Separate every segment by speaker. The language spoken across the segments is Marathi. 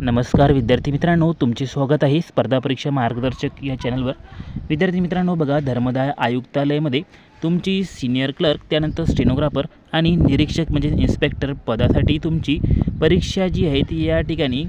Speaker 1: नमस्कार विद्यार्थी मित्रांनो तुमचे स्वागत आहे स्पर्धा परीक्षा मार्गदर्शक या चॅनलवर. विद्यार्थी मित्रांनो बघा धर्मदाय आयुक्तालयामध्ये तुमची सिनियर क्लर्क त्यानंतर स्टेनोग्राफर आणि निरीक्षक म्हणजे इन्स्पेक्टर पदासाठी तुमची परीक्षा जी आहे ती या ठिकाणी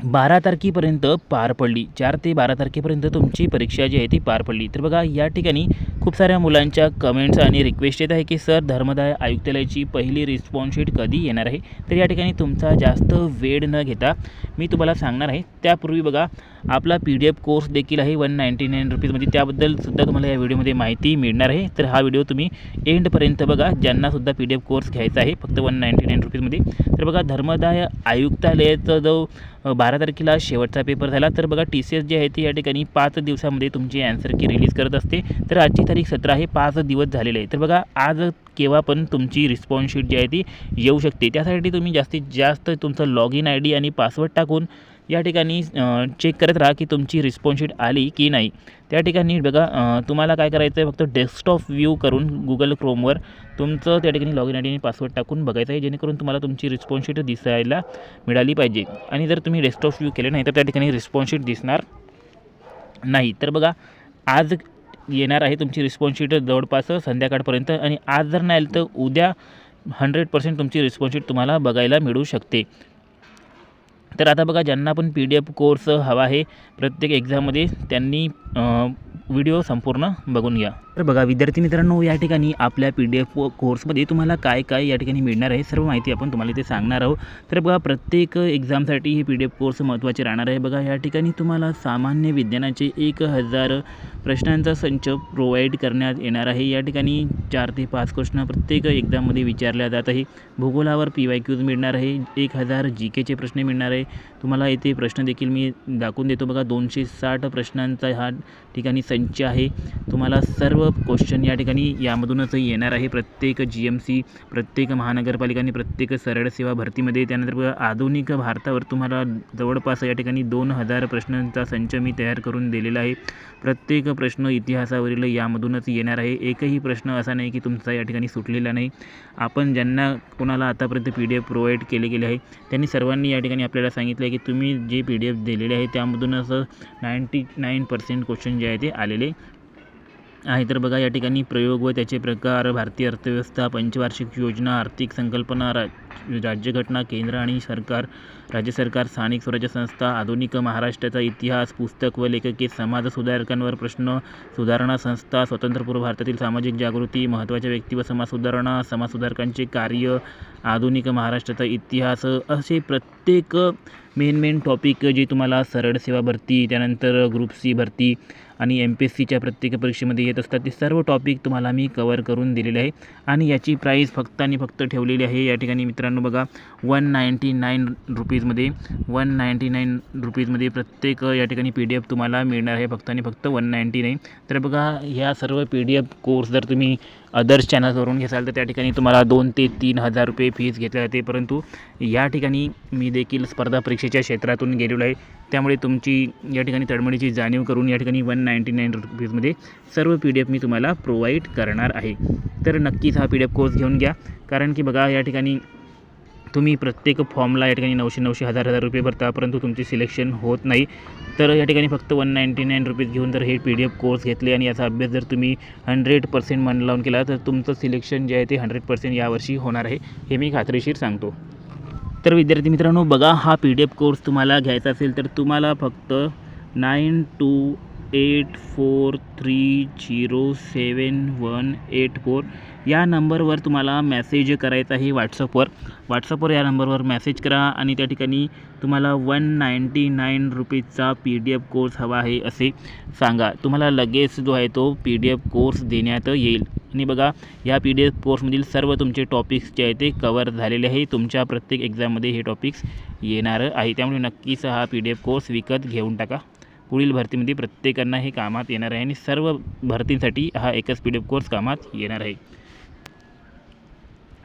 Speaker 1: बारा तारखेपर्यंत पार पडली. चार ते बारा तारखेपर्यंत तुमची परीक्षा जी आहे ती पार पडली. तर बघा या ठिकाणी खूप साऱ्या मुलांच्या कमेंट्स आणि रिक्वेस्ट येत आहे की सर धर्मदाय आयुक्तालयाची पहिली रिस्पॉन्सशीट कधी येणार आहे? तर या ठिकाणी तुमचा जास्त वेळ न घेता मी तुम्हाला सांगणार आहे. त्यापूर्वी बघा आपला पी डी एफ कोर्स देखील आहे वन नाईंटी नाईन रुपीजमध्ये. त्याबद्दलसुद्धा तुम्हाला या व्हिडिओमध्ये माहिती मिळणार आहे. तर हा व्हिडिओ तुम्ही एंडपर्यंत बघा. ज्यांनासुद्धा पी डी एफ कोर्स घ्यायचा आहे फक्त वन नाईंटी नाईन रुपीजमध्ये. तर बघा धर्मदाय आयुक्तालयाचा जो बारा तारखेला शेवटचा पेपर झाला तर बघा टी सी एस जे आहे ती या ठिकाणी पाच दिवसामध्ये तुमची ॲन्सर की रिलीज करत असते. तर आजची तारीख सतरा आहे पाच दिवस झालेले आहे तर बघा आज केव्हा पण तुमची रिस्पॉन्स शीट जी आहे ती येऊ शकते. त्यासाठी तुम्ही जास्तीत जास्त तुमचं लॉग इन आय डी आणि पासवर्ड टाकून या ठिकाणी चेक करत राहा की तुमची रिस्पॉन्सशीट आली की नाही. त्या ठिकाणी बघा तुम्हाला काय करायचं आहे फक्त डेस्कटॉप व्ह्यू करून गुगल क्रोमवर तुमचं त्या ठिकाणी लॉग इन आय डी आणि पासवर्ड टाकून बघायचं आहे जेणेकरून तुम्हाला तुमची रिस्पॉन्सशीट दिसायला मिळाली पाहिजे. आणि जर तुम्ही डेस्कटॉप व्ह्यू केले नाही तर त्या ठिकाणी रिस्पॉन्सशीट दिसणार नाही. तर बघा आज येणार आहे तुमची रिस्पॉन्सशीट जवळपास संध्याकाळपर्यंत आणि आज जर नाही तर उद्या हंड्रेड पर्सेंट तुमची रिस्पॉन्सशीट तुम्हाला बघायला मिळू शकते. तर आता बघा ज्यांना पण पी डी एफ कोर्स हवा आहे प्रत्येक एक्झाममध्ये त्यांनी व्हिडिओ संपूर्ण बघून घ्या. तर बघा विद्यार्थी मित्रांनो या ठिकाणी आपल्या पी डी एफ कोर्समध्ये तुम्हाला काय काय या ठिकाणी मिळणार आहे सर्व माहिती आपण तुम्हाला इथे सांगणार आहोत. तर बघा प्रत्येक एक्झामसाठी हे पी डी एफ कोर्स महत्त्वाचे राहणार आहे. बघा या ठिकाणी तुम्हाला सामान्य विज्ञानाचे एक हजार प्रश्नांचा संच प्रोव्हाइड करण्यात येणार आहे. या ठिकाणी चार ते पाच प्रश्न प्रत्येक एक्झाममध्ये विचारल्या जात आहे भूगोलावर पी वाय क्यूज मिळणार आहे. एक हजार जी केचे प्रश्न मिळणार आहे. तुम्हाला येथे प्रश्न देखील मी दाखवून देतो बघा. दोनशे साठ प्रश्नांचा हा ठिकाणी संच आहे. तुम्हाला सर्व क्वेश्चन या ठिकाणी यामधूनच येणार आहे. प्रत्येक जी एम सी प्रत्येक महानगरपालिकाने प्रत्येक सरळ सेवा भरतीमध्ये त्यानंतर बघा आधुनिक भारतावर तुम्हाला जवळपास या ठिकाणी दोन हजार प्रश्नांचा संच मी तयार करून दिलेला आहे. प्रत्येक प्रश्न इतिहासावरील यामधूनच येणार आहे. एकही प्रश्न असा नाही की तुमचा या ठिकाणी सुटलेला नाही. आपण ज्यांना कोणाला आतापर्यंत पी डी एफ प्रोव्हाइड केले गेले आहे त्यांनी सर्वांनी या ठिकाणी आपल्याला सांगितलं आहे की तुम्ही जे पी डी एफ दिलेले आहे त्यामधूनच नाईंटी नाईन पर्सेंट क्वेश्चन जे आहे ते आलेले आहे. तर बघा या ठिकाणी प्रयोग व त्याचे प्रकार भारतीय अर्थव्यवस्था पंचवार्षिक योजना आर्थिक संकल्पना रा राज्यघटना केंद्र आणि सरकार राज्य सरकार स्थानिक स्वराज्य संस्था आधुनिक महाराष्ट्राचा इतिहास पुस्तक व लेखके समाज सुधारकांवर प्रश्न सुधारणा संस्था स्वतंत्रपूर्व भारतातील सामाजिक जागृती महत्त्वाच्या व्यक्ती व समाज सुधारणा समाज सुधारकांचे कार्य आधुनिक महाराष्ट्राचा इतिहास असे प्रत्येक मेन मेन टॉपिक जे तुम्हाला सरळ सेवा भरती त्यानंतर ग्रुप सी भरती आणि एम पी एस सीच्या प्रत्येक परीक्षेमध्ये येत असतात ते सर्व टॉपिक तुम्हाला मी कवर करून दिलेले आहे. आणि याची प्राईस फक्त आणि फक्त ठेवलेली आहे. या ठिकाणी मित्र मित्रांनो बघा वन नाईंटी नाईन रुपीजमध्ये वन नाईंटी नाईन रुपीजमध्ये प्रत्येक या ठिकाणी पी डी एफ तुम्हाला मिळणार आहे फक्त आणि फक्त वन नाईंटी नाईन तर बघा ह्या सर्व पी डी एफ कोर्स जर तुम्ही अदर्स चॅनलवरून घेसाल तर त्या ठिकाणी तुम्हाला दोन ते तीन हजार रुपये फीज घेतल्या जाते. परंतु या ठिकाणी मी देखील स्पर्धा परीक्षेच्या क्षेत्रातून गेलेलो आहे. त्यामुळे तुमची या ठिकाणी तडमडीची जाणीव करून या ठिकाणी वन नाईंटी नाईन रुपीजमध्ये सर्व पी डी एफ मी तुम्हाला प्रोव्हाइड करणार आहे. तर नक्कीच हा पी डी एफ कोर्स घेऊन घ्या. कारण की बघा या ठिकाणी तुम्ही प्रत्येक फॉर्मला या ठिकाणी नऊशे नऊशे हजार हजार रुपये भरता परंतु तुमचे सिलेक्शन होत नाही. तर या ठिकाणी फक्त वन नाईंटी नाईन रुपीज घेऊन जर हे पी डी एफ कोर्स घेतले आणि याचा अभ्यास जर तुम्ही हंड्रेड पर्सेंट मन लावून केला तर तुमचं सिलेक्शन जे आहे ते हंड्रेड पर्सेंट यावर्षी होणार आहे हे मी खात्रीशीर सांगतो. तर विद्यार्थी मित्रांनो बघा हा पी डी एफ कोर्स तुम्हाला घ्यायचा असेल तर तुम्हाला फक्त nine two eight four three zero seven one eight four या नंबरवर तुम्हाला मेसेज करायचा आहे व्हॉट्सअपवर व्हॉट्सअपवर या नंबरवर मेसेज करा आणि त्या ठिकाणी तुम्हाला वन नाईंटी नाईन रुपीजचा पी डी एफ कोर्स हवा आहे असे सांगा. तुम्हाला लगेच जो आहे तो पी डी एफ कोर्स देण्यात येईल. आणि बघा या पी डी एफ कोर्समधील सर्व तुमचे टॉपिक्स जे आहे ते कवर झालेले आहे. तुमच्या प्रत्येक एक्झाममध्ये हे टॉपिक्स येणार आहे. त्यामुळे नक्कीच हा पी डी एफ कोर्स विकत घेऊन टाका. पुढील भरतीमध्ये प्रत्येकांना हे कामात येणार आहे आणि सर्व भरतींसाठी हा एकच पी डी एफ कोर्स कामात येणार आहे.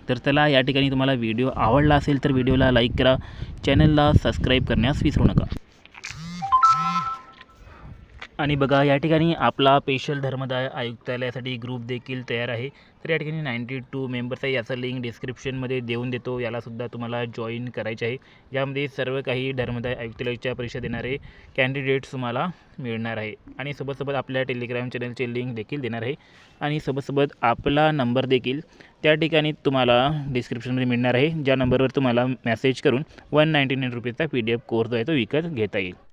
Speaker 1: तर चला या ठिकाणी तुम्हाला व्हिडिओ आवडला असेल तर व्हिडिओला लाईक करा चॅनलला सबस्क्राईब करण्यास विसरू नका. आणि बघा या ठिकाणी आपला स्पेशल धर्मदाय आयुक्तालयासाठी ग्रुप देखील तयार आहे. तर या ठिकाणी नाईंटी टू मेंबर्स आहे. याचा लिंक डिस्क्रिप्शनमध्ये देऊन देतो. यालासुद्धा तुम्हाला जॉईन करायचे आहे. यामध्ये सर्व काही धर्मदाय आयुक्तालयाच्या परीक्षा देणारे कॅन्डिडेट्स तुम्हाला मिळणार आहे. आणि सोबतसोबत आपल्या टेलिग्राम चॅनलचे लिंक देखील देणार आहे. आणि सोबतसोबत आपला नंबर देखील त्या ठिकाणी तुम्हाला डिस्क्रिप्शनमध्ये मिळणार आहे. ज्या नंबरवर तुम्हाला मेसेज करून वन नाईंटी नाईन रुपीजचा पी डी एफ कोर्स जो आहे तो विकत घेता येईल.